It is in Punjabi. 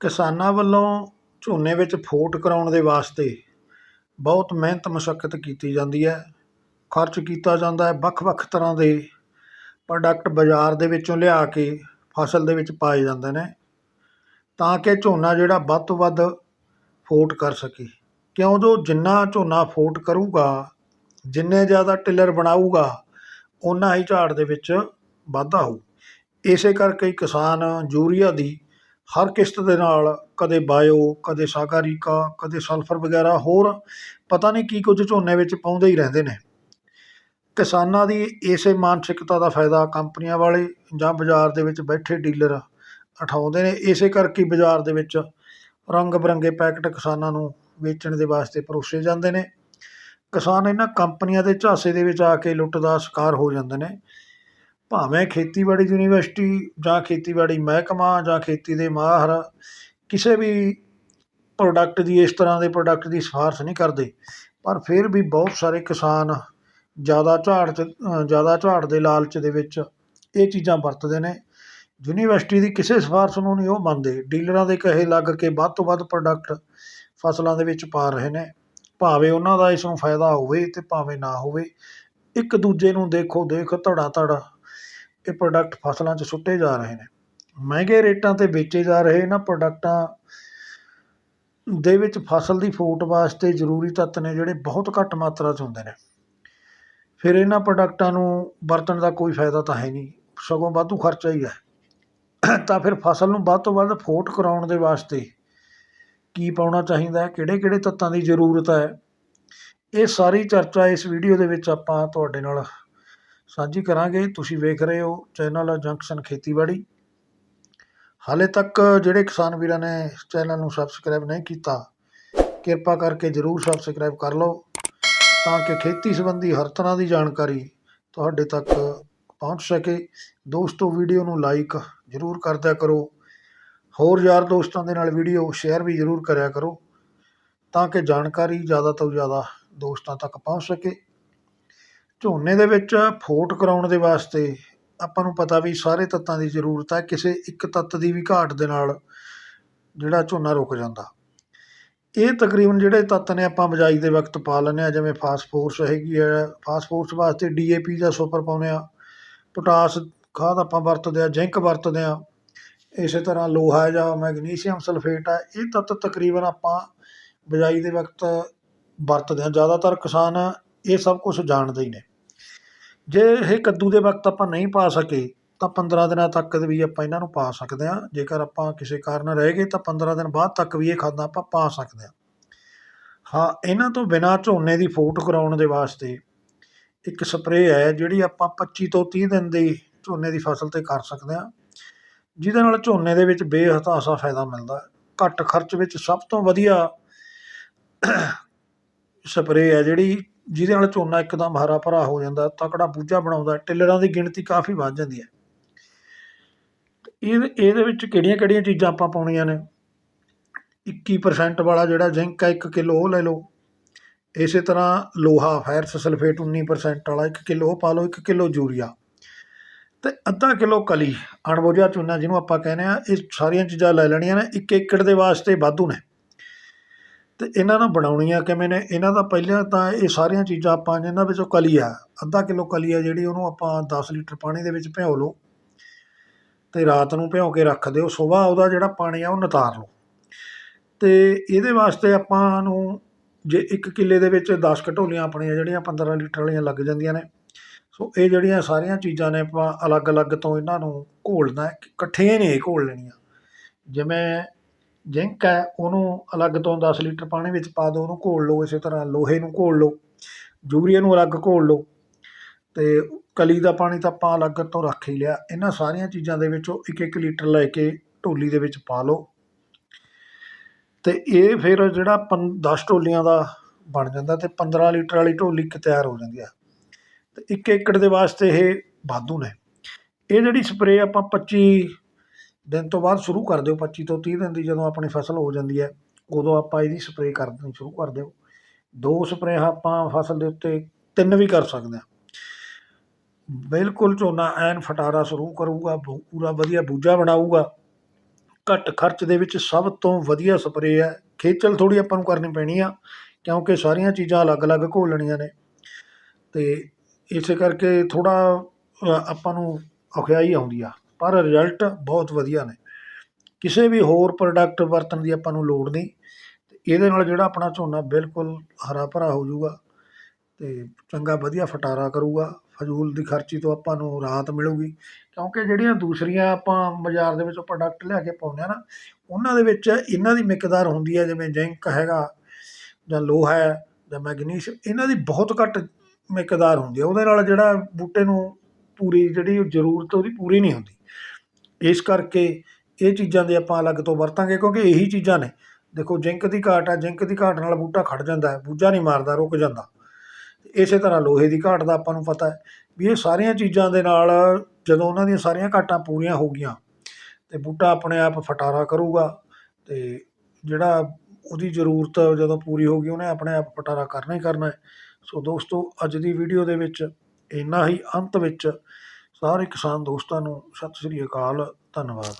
ਕਿਸਾਨਾਂ ਵੱਲੋਂ ਝੋਨੇ ਵਿੱਚ ਫੋਟ ਕਰਾਉਣ ਦੇ ਵਾਸਤੇ ਬਹੁਤ ਮਿਹਨਤ ਮਸ਼ੱਕਤ ਕੀਤੀ ਜਾਂਦੀ ਹੈ। ਖਰਚ ਕੀਤਾ ਜਾਂਦਾ ਹੈ। ਵੱਖ ਵੱਖ ਤਰ੍ਹਾਂ ਦੇ ਪ੍ਰੋਡਕਟ ਬਾਜ਼ਾਰ ਦੇ ਵਿੱਚੋਂ ਲਿਆ ਕੇ ਫਸਲ ਦੇ ਵਿੱਚ ਪਾਏ ਜਾਂਦੇ ਨੇ ਤਾਂ ਕਿ ਝੋਨਾ ਜਿਹੜਾ ਵੱਧ ਤੋਂ ਵੱਧ ਫੋਟ ਕਰ ਸਕੇ। ਕਿਉਂ? ਜੋ ਜਿੰਨਾ ਝੋਨਾ ਫੋਟ ਕਰੂਗਾ, ਜਿੰਨੇ ਜ਼ਿਆਦਾ ਟਿਲਰ ਬਣਾਊਗਾ ਉਨਾ ਹੀ ਝਾੜ ਦੇ ਵਿੱਚ ਵਾਧਾ ਹੋਊ। ਇਸੇ ਕਰਕੇ ਕਿਸਾਨ ਯੂਰੀਆ ਦੀ ਹਰ ਕਿਸ਼ਤ ਦੇ ਨਾਲ, ਕਦੇ ਬਾਇਓ, ਕਦੇ ਸਾਕਾਰੀਕਾ ਕਦੇ ਸਲਫਰ ਵਗੈਰਾ, ਹੋਰ ਪਤਾ ਨਹੀਂ ਕੀ ਕੁਝ ਝੋਨੇ ਵਿੱਚ ਪਾਉਂਦੇ ਹੀ ਰਹਿੰਦੇ ਨੇ। ਕਿਸਾਨਾਂ ਦੀ ਇਸੇ ਮਾਨਸਿਕਤਾ ਦਾ ਫਾਇਦਾ ਕੰਪਨੀਆਂ ਵਾਲੇ ਜਾਂ ਬਾਜ਼ਾਰ ਦੇ ਵਿੱਚ ਬੈਠੇ ਡੀਲਰ ਉਠਾਉਂਦੇ ਨੇ। ਇਸੇ ਕਰਕੇ ਬਾਜ਼ਾਰ ਦੇ ਵਿੱਚ ਰੰਗ ਬਰੰਗੇ ਪੈਕਟ ਕਿਸਾਨਾਂ ਨੂੰ ਵੇਚਣ ਦੇ ਵਾਸਤੇ ਪਰੋਸੇ ਜਾਂਦੇ ਨੇ। ਕਿਸਾਨ ਇਹਨਾਂ ਕੰਪਨੀਆਂ ਦੇ ਝਾਂਸੇ ਦੇ ਵਿੱਚ ਆ ਕੇ ਲੁੱਟ ਦਾ ਸ਼ਿਕਾਰ ਹੋ ਜਾਂਦੇ ਨੇ। ਭਾਵੇਂ ਖੇਤੀਬਾੜੀ ਯੂਨੀਵਰਸਿਟੀ ਜਾਂ ਖੇਤੀਬਾੜੀ ਮਹਿਕਮਾ ਜਾਂ ਖੇਤੀ ਦੇ ਮਾਹਰ ਕਿਸੇ ਵੀ ਪ੍ਰੋਡਕਟ ਦੀ, ਇਸ ਤਰ੍ਹਾਂ ਦੇ ਪ੍ਰੋਡਕਟ ਦੀ ਸਿਫਾਰਸ਼ ਨਹੀਂ ਕਰਦੇ, ਪਰ ਫਿਰ ਵੀ ਬਹੁਤ ਸਾਰੇ ਕਿਸਾਨ ਜ਼ਿਆਦਾ ਝਾੜ 'ਚ ਜ਼ਿਆਦਾ ਝਾੜ ਦੇ ਲਾਲਚ ਦੇ ਵਿੱਚ ਇਹ ਚੀਜ਼ਾਂ ਵਰਤਦੇ ਨੇ। ਯੂਨੀਵਰਸਿਟੀ ਦੀ ਕਿਸੇ ਸਿਫਾਰਸ਼ ਨੂੰ ਨਹੀਂ ਉਹ ਮੰਨਦੇ। ਡੀਲਰਾਂ ਦੇ ਕਹੇ ਲੱਗ ਕੇ ਵੱਧ ਤੋਂ ਵੱਧ ਪ੍ਰੋਡਕਟ ਫਸਲਾਂ ਦੇ ਵਿੱਚ ਪਾ ਰਹੇ ਨੇ। ਭਾਵੇਂ ਉਹਨਾਂ ਦਾ ਇਸ ਨੂੰ ਫਾਇਦਾ ਹੋਵੇ ਤੇ ਭਾਵੇਂ ਨਾ ਹੋਵੇ, ਇੱਕ ਦੂਜੇ ਨੂੰ ਦੇਖੋ, ਦੇਖ ਧੜਾ ਧੜ ਇਹ ਪ੍ਰੋਡਕਟ ਫਸਲਾਂ 'ਚ ਸੁੱਟੇ ਜਾ ਰਹੇ ਨੇ। ਮਹਿੰਗੇ ਰੇਟਾਂ ਤੇ ਵੇਚੇ ਜਾ ਰਹੇ ਇਹਨਾਂ ਪ੍ਰੋਡਕਟਾਂ ਦੇ ਵਿੱਚ ਫਸਲ ਦੀ ਫੋਟ ਵਾਸਤੇ ਜ਼ਰੂਰੀ ਤੱਤ ਨੇ ਜਿਹੜੇ ਬਹੁਤ ਘੱਟ ਮਾਤਰਾ 'ਚ ਹੁੰਦੇ ਨੇ। ਫਿਰ ਇਹਨਾਂ ਪ੍ਰੋਡਕਟਾਂ ਨੂੰ ਵਰਤਣ ਦਾ ਕੋਈ ਫਾਇਦਾ ਤਾਂ ਹੈ ਨਹੀਂ। ਸਗੋਂ ਵਾਧੂ ਖਰਚਾ ਹੀ ਹੈ। ਤਾਂ ਫਿਰ ਫਸਲ ਨੂੰ ਵੱਧ ਤੋਂ ਵੱਧ ਫੋਟ ਕਰਾਉਣ ਦੇ ਵਾਸਤੇ ਕੀ ਪਾਉਣਾ ਚਾਹੀਦਾ ਹੈ? ਕਿਹੜੇ ਕਿਹੜੇ ਤੱਤਾਂ ਦੀ ਜ਼ਰੂਰਤ ਹੈ? ਇਹ ਸਾਰੀ ਚਰਚਾ ਇਸ ਵੀਡੀਓ ਦੇ ਵਿੱਚ ਆਪਾਂ ਤੁਹਾਡੇ ਨਾਲ ਸਾਂਝੀ ਕਰਾਂਗੇ। ਤੁਸੀਂ ਵੇਖ ਰਹੇ ਹੋ ਚੈਨਲ ਜੰਕਸ਼ਨ ਖੇਤੀਬਾੜੀ। ਹਾਲੇ ਤੱਕ ਜਿਹੜੇ ਕਿਸਾਨ ਵੀਰਾਂ ਨੇ ਇਸ ਚੈਨਲ ਨੂੰ ਸਬਸਕ੍ਰਾਈਬ ਨਹੀਂ ਕੀਤਾ, ਕਿਰਪਾ ਕਰਕੇ ਜਰੂਰ ਸਬਸਕ੍ਰਾਈਬ ਕਰ ਲਓ ਤਾਂ ਕਿ ਖੇਤੀ ਸੰਬੰਧੀ ਹਰ ਤਰ੍ਹਾਂ ਦੀ ਜਾਣਕਾਰੀ ਤੁਹਾਡੇ ਤੱਕ ਪਹੁੰਚ ਸਕੇ। ਦੋਸਤੋ, ਵੀਡੀਓ ਨੂੰ ਲਾਈਕ ਜਰੂਰ ਕਰਦਿਆ ਕਰੋ। ਹੋਰ ਯਾਰ ਦੋਸਤਾਂ ਦੇ ਨਾਲ ਵੀਡੀਓ ਸ਼ੇਅਰ ਵੀ ਜਰੂਰ ਕਰਿਆ ਕਰੋ ਤਾਂ ਕਿ ਜਾਣਕਾਰੀ ਜ਼ਿਆਦਾ ਤੋਂ ਜ਼ਿਆਦਾ ਦੋਸਤਾਂ ਤੱਕ ਪਹੁੰਚ ਸਕੇ। ਝੋਨੇ ਦੇ ਵਿੱਚ ਫੋਟ ਕਰਾਉਣ ਦੇ ਵਾਸਤੇ ਆਪਾਂ ਨੂੰ ਪਤਾ ਵੀ ਸਾਰੇ ਤੱਤਾਂ ਦੀ ਜ਼ਰੂਰਤ ਹੈ, ਕਿਸੇ ਇੱਕ ਤੱਤ ਦੀ ਵੀ ਘਾਟ ਦੇ ਨਾਲ ਜਿਹੜਾ ਝੋਨਾ ਰੁਕ ਜਾਂਦਾ। ਇਹ ਤਕਰੀਬਨ ਜਿਹੜੇ ਤੱਤ ਨੇ ਆਪਾਂ ਬਿਜਾਈ ਦੇ ਵਕਤ ਪਾ ਲੈਂਦੇ ਹਾਂ, ਜਿਵੇਂ ਫਾਸਫੋਰਸ ਹੈਗੀ ਹੈ ਫਾਸਫੋਰਸ ਵਾਸਤੇ ਡੀਏਪੀ ਦਾ ਸੁਪਰ ਪਾਉਂਦੇ ਆ ਪੋਟਾਸ ਖਾਦ ਆਪਾਂ ਵਰਤਦੇ ਆ ਜ਼ਿੰਕ ਵਰਤਦੇ ਆ ਇਸੇ ਤਰ੍ਹਾਂ ਲੋਹਾ ਜਾਂ ਮੈਗਨੀਸ਼ੀਅਮ ਸਲਫੇਟ ਹੈ, ਇਹ ਤੱਤ ਤਕਰੀਬਨ ਆਪਾਂ ਬਿਜਾਈ ਦੇ ਵਕਤ ਵਰਤਦੇ ਹਾਂ। ਜ਼ਿਆਦਾਤਰ ਕਿਸਾਨ ਇਹ ਸਭ ਕੁਝ ਜਾਣਦੇ ਹੀ ਨੇ। ਜੇ ਇਹ ਕੱਦੂ ਦੇ ਵਕਤ ਆਪਾਂ ਨਹੀਂ ਪਾ ਸਕੇ, ਤਾਂ 15 ਦਿਨਾਂ ਤੱਕ ਵੀ ਆਪਾਂ ਇਹਨਾਂ ਨੂੰ ਪਾ ਸਕਦੇ ਹਾਂ। ਜੇਕਰ ਆਪਾਂ ਕਿਸੇ ਕਾਰਨ ਰਹਿ ਗਏ, ਤਾਂ 15 ਦਿਨ ਬਾਅਦ ਤੱਕ ਵੀ ਇਹ ਖਾਦਾਂ ਆਪਾਂ ਪਾ ਸਕਦੇ ਹਾਂ। ਹਾਂ, ਇਹਨਾਂ ਤੋਂ ਬਿਨਾਂ ਝੋਨੇ ਦੀ ਫੋਟ ਕਰਾਉਣ ਦੇ ਵਾਸਤੇ ਇੱਕ ਸਪਰੇਅ ਹੈ, ਜਿਹੜੀ ਆਪਾਂ 25 ਤੋਂ 30 ਦਿਨ ਦੀ ਝੋਨੇ ਦੀ ਫਸਲ ਤੇ ਕਰ ਸਕਦੇ ਹਾਂ। ਜਿਹਦੇ ਨਾਲ ਝੋਨੇ ਦੇ ਵਿੱਚ ਬੇਹਤਾਸਾ ਫਾਇਦਾ ਮਿਲਦਾ ਹੈ। ਘੱਟ ਖਰਚ ਵਿੱਚ ਸਭ ਤੋਂ ਵਧੀਆ ਸਪਰੇਅ ਹੈ ਜਿਹੜੀ ਜਿਹਦੇ ਨਾਲ ਝੋਨਾ ਇੱਕਦਮ ਹਰਾ ਭਰਾ ਹੋ ਜਾਂਦਾ, ਤਕੜਾ ਬੂਝਾ ਬਣਾਉਂਦਾ, ਟਿੱਲਰਾਂ ਦੀ ਗਿਣਤੀ ਕਾਫੀ ਵੱਧ ਜਾਂਦੀ ਹੈ। ਇਹ, ਇਹਦੇ ਵਿੱਚ ਕਿਹੜੀਆਂ ਕਿਹੜੀਆਂ ਚੀਜ਼ਾਂ ਆਪਾਂ ਪਾਉਣੀਆਂ ਨੇ? 21% ਵਾਲਾ ਜਿਹੜਾ ਜ਼ਿੰਕ ਹੈ 1 ਕਿਲੋ ਉਹ ਲੈ ਲਓ। ਇਸੇ ਤਰ੍ਹਾਂ ਲੋਹਾ ਫੈਰਸ ਸਲਫੇਟ 19% ਵਾਲਾ 1 ਕਿਲੋ ਉਹ ਪਾ ਲਓ 1 ਕਿਲੋ ਯੂਰੀਆ। ਤੇ ਅੱਧਾ ਕਿਲੋ ਕਲੀ ਅਣਬੋਝਾ ਚੂਨਾ ਜਿਹਨੂੰ ਆਪਾਂ ਕਹਿੰਦੇ ਆ ਇਹ ਸਾਰੀਆਂ ਚੀਜ਼ਾਂ ਲੈ ਲੈਣੀਆਂ ਨੇ 1 ਏਕੜ ਦੇ ਵਾਸਤੇ ਵਾਧੂ ਨੇ। ਅਤੇ ਇਹਨਾਂ ਨੂੰ ਬਣਾਉਣੀਆਂ ਕਿਵੇਂ ਨੇ? ਇਹਨਾਂ ਦਾ ਪਹਿਲਾਂ ਤਾਂ ਇਹ ਸਾਰੀਆਂ ਚੀਜ਼ਾਂ ਆਪਾਂ ਜਿਨ੍ਹਾਂ ਵਿੱਚੋਂ ਕਲੀ ਆ, ਅੱਧਾ ਕਿਲੋ ਕਲੀ ਆ ਜਿਹੜੀ ਉਹਨੂੰ ਆਪਾਂ ਦਸ ਲੀਟਰ ਪਾਣੀ ਦੇ ਵਿੱਚ ਭਿਓ ਲਓ ਅਤੇ ਰਾਤ ਨੂੰ ਭਿਓ ਕੇ ਰੱਖ ਦਿਓ, ਸਵੇਰ ਉਹਦਾ ਜਿਹੜਾ ਪਾਣੀ ਆ ਉਹ ਨਿਤਾਰ ਲਓ। ਅਤੇ ਇਹਦੇ ਵਾਸਤੇ ਆਪਾਂ ਨੂੰ ਜੇ ਇੱਕ ਕਿੱਲੇ ਦੇ ਵਿੱਚ 10 ਘਟੋਲੀਆਂ ਆਪਣੀਆਂ ਜਿਹੜੀਆਂ 15 ਲੀਟਰ ਵਾਲੀਆਂ ਲੱਗ ਜਾਂਦੀਆਂ ਨੇ, ਸੋ ਇਹ ਜਿਹੜੀਆਂ ਸਾਰੀਆਂ ਚੀਜ਼ਾਂ ਨੇ ਆਪਾਂ ਅਲੱਗ-ਅਲੱਗ ਤੋਂ ਇਹਨਾਂ ਨੂੰ ਘੋਲਣਾ ਹੈ ਇਕੱਠੀਆਂ ਨਹੀਂ ਘੋਲ ਲੈਣੀਆਂ। ਜਿਵੇਂ ਜ਼ਿੰਕ ਹੈ, ਉਹਨੂੰ ਅਲੱਗ ਤੋਂ 10 ਲੀਟਰ ਪਾਣੀ ਵਿੱਚ ਪਾ ਦਿਓ, ਉਹਨੂੰ ਘੋਲ ਲਓ ਇਸੇ ਤਰ੍ਹਾਂ, ਲੋਹੇ ਨੂੰ ਘੋਲ ਲਓ, ਯੂਰੀਆ ਨੂੰ ਅਲੱਗ ਘੋਲ ਲਓ ਅਤੇ ਕਲੀ ਦਾ ਪਾਣੀ ਤਾਂ ਆਪਾਂ ਅਲੱਗ ਤੋਂ ਰੱਖ ਹੀ ਲਿਆ। ਇਹਨਾਂ ਸਾਰੀਆਂ ਚੀਜ਼ਾਂ ਦੇ ਵਿੱਚੋਂ ਇੱਕ ਇੱਕ ਲੀਟਰ ਲੈ ਕੇ ਢੋਲੀ ਦੇ ਵਿੱਚ ਪਾ ਲਓ ਤੇ ਇਹ ਫਿਰ ਜਿਹੜਾ ਪੰ 10 ਢੋਲੀਆਂ ਦਾ ਬਣ ਜਾਂਦਾ ਤੇ 15 ਲੀਟਰ ਵਾਲੀ ਢੋਲੀ ਇੱਕ ਤਿਆਰ ਹੋ ਜਾਂਦੀ ਆ। ਤੇ ਇੱਕ ਏਕੜ ਦੇ ਵਾਸਤੇ ਇਹ ਵਾਧੂ ਨੇ। ਇਹ ਜਿਹੜੀ ਸਪਰੇਅ ਆਪਾਂ 25 ਦਿਨ ਤੋਂ ਬਾਅਦ ਸ਼ੁਰੂ ਕਰ ਦਿਓ 25 ਤੋਂ 30 ਦਿਨ ਦੀ ਜਦੋਂ ਆਪਣੀ ਫਸਲ ਹੋ ਜਾਂਦੀ ਹੈ, ਉਦੋਂ ਆਪਾਂ ਇਹਦੀ ਸਪਰੇਅ ਕਰਨੀ ਸ਼ੁਰੂ ਕਰ ਦਿਓ। ਦੋ ਸਪਰੇਅ ਆਪਾਂ ਫਸਲ ਦੇ ਉੱਤੇ ਤਿੰਨ ਵੀ ਕਰ ਸਕਦੇ ਹਾਂ। ਬਿਲਕੁਲ ਝੋਨਾ ਐਨ ਫਟਾਰਾ ਸ਼ੁਰੂ ਕਰੂਗਾ, ਬੂ- ਪੂਰਾ ਵਧੀਆ ਬੂਜਾ ਬਣਾਊਗਾ। ਘੱਟ ਖਰਚ ਦੇ ਵਿੱਚ ਸਭ ਤੋਂ ਵਧੀਆ ਸਪਰੇਅ ਹੈ। ਖੇਚਲ ਥੋੜ੍ਹੀ ਆਪਾਂ ਨੂੰ ਕਰਨੀ ਪੈਣੀ ਆ, ਕਿਉਂਕਿ ਸਾਰੀਆਂ ਚੀਜ਼ਾਂ ਅਲੱਗ-ਅਲੱਗ ਘੋਲਣੀਆਂ ਨੇ। ਅਤੇ ਇਸੇ ਕਰਕੇ ਥੋੜ੍ਹਾ ਆਪਾਂ ਨੂੰ ਔਖਿਆਈ ਆਉਂਦੀ ਆ। ਪਰ ਰਿਜ਼ਲਟ ਬਹੁਤ ਵਧੀਆ ਨੇ। ਕਿਸੇ ਵੀ ਹੋਰ ਪ੍ਰੋਡਕਟ ਵਰਤਣ ਦੀ ਆਪਾਂ ਨੂੰ ਲੋੜ ਨਹੀਂ। ਇਹਦੇ ਨਾਲ ਜਿਹੜਾ ਆਪਣਾ ਝੋਨਾ ਬਿਲਕੁਲ ਹਰਾ ਭਰਾ ਹੋ ਜਾਊਗਾ ਅਤੇ ਚੰਗਾ ਵਧੀਆ ਫਟਾਰਾ ਕਰੂਗਾ। ਫਜ਼ੂਲ ਦੀ ਖਰਚੀ ਤੋਂ ਆਪਾਂ ਨੂੰ ਰਾਹਤ ਮਿਲੂਗੀ। ਕਿਉਂਕਿ ਜਿਹੜੀਆਂ ਦੂਸਰੀਆਂ ਆਪਾਂ ਬਾਜ਼ਾਰ ਦੇ ਵਿੱਚੋਂ ਪ੍ਰੋਡਕਟ ਲਿਆ ਕੇ ਪਾਉਂਦੇ ਹਾਂ ਨਾ, ਉਹਨਾਂ ਦੇ ਵਿੱਚ ਇਹਨਾਂ ਦੀ ਮਿਕਦਾਰ ਹੁੰਦੀ ਹੈ ਜਿਵੇਂ ਜ਼ਿੰਕ ਹੈਗਾ ਜਾਂ ਲੋਹਾ ਹੈ ਜਾਂ ਮੈਗਨੀਸ਼, ਇਹਨਾਂ ਦੀ ਬਹੁਤ ਘੱਟ ਮਿਕਦਾਰ ਹੁੰਦੀ ਹੈ ਉਹਦੇ ਨਾਲ ਜਿਹੜਾ ਬੂਟੇ ਨੂੰ ਪੂਰੀ ਜਿਹੜੀ ਜ਼ਰੂਰਤ ਉਹਦੀ ਪੂਰੀ ਨਹੀਂ ਹੁੰਦੀ। ਇਸ ਕਰਕੇ ਇਹ ਚੀਜ਼ਾਂ ਦੇ ਆਪਾਂ ਅਲੱਗ ਤੋਂ ਵਰਤਾਂਗੇ, ਕਿਉਂਕਿ ਇਹੀ ਚੀਜ਼ਾਂ ਨੇ। ਦੇਖੋ, ਜ਼ਿੰਕ ਦੀ ਘਾਟ ਆ, ਜ਼ਿੰਕ ਦੀ ਘਾਟ ਨਾਲ ਬੂਟਾ ਖੜ ਜਾਂਦਾ ਹੈ, ਬੂਝਾ ਨਹੀਂ ਮਾਰਦਾ, ਰੁਕ ਜਾਂਦਾ। ਇਸੇ ਤਰ੍ਹਾਂ ਲੋਹੇ ਦੀ ਘਾਟ ਦਾ ਆਪਾਂ ਨੂੰ ਪਤਾ ਹੈ ਵੀ ਇਹ ਸਾਰੀਆਂ ਚੀਜ਼ਾਂ ਦੇ ਨਾਲ ਜਦੋਂ ਉਹਨਾਂ ਦੀਆਂ ਸਾਰੀਆਂ ਘਾਟਾਂ ਪੂਰੀਆਂ ਹੋ ਗਈਆਂ ਅਤੇ ਬੂਟਾ ਆਪਣੇ ਆਪ ਫਟਾਰਾ ਕਰੂਗਾ ਅਤੇ ਜਿਹੜਾ ਉਹਦੀ ਜ਼ਰੂਰਤ ਜਦੋਂ ਪੂਰੀ ਹੋ ਗਈ, ਉਹਨੇ ਆਪਣੇ ਆਪ ਫਟਾਰਾ ਕਰਨਾ ਹੀ ਕਰਨਾ ਹੈ। ਸੋ ਦੋਸਤੋ, ਅੱਜ ਦੀ ਵੀਡੀਓ ਦੇ ਵਿੱਚ ਇੰਨਾ ਹੀ, ਅੰਤ ਵਿੱਚ ਸਾਰੇ ਕਿਸਾਨ ਦੋਸਤਾਂ ਨੂੰ ਸਤਿ ਸ੍ਰੀ ਅਕਾਲ ਧੰਨਵਾਦ।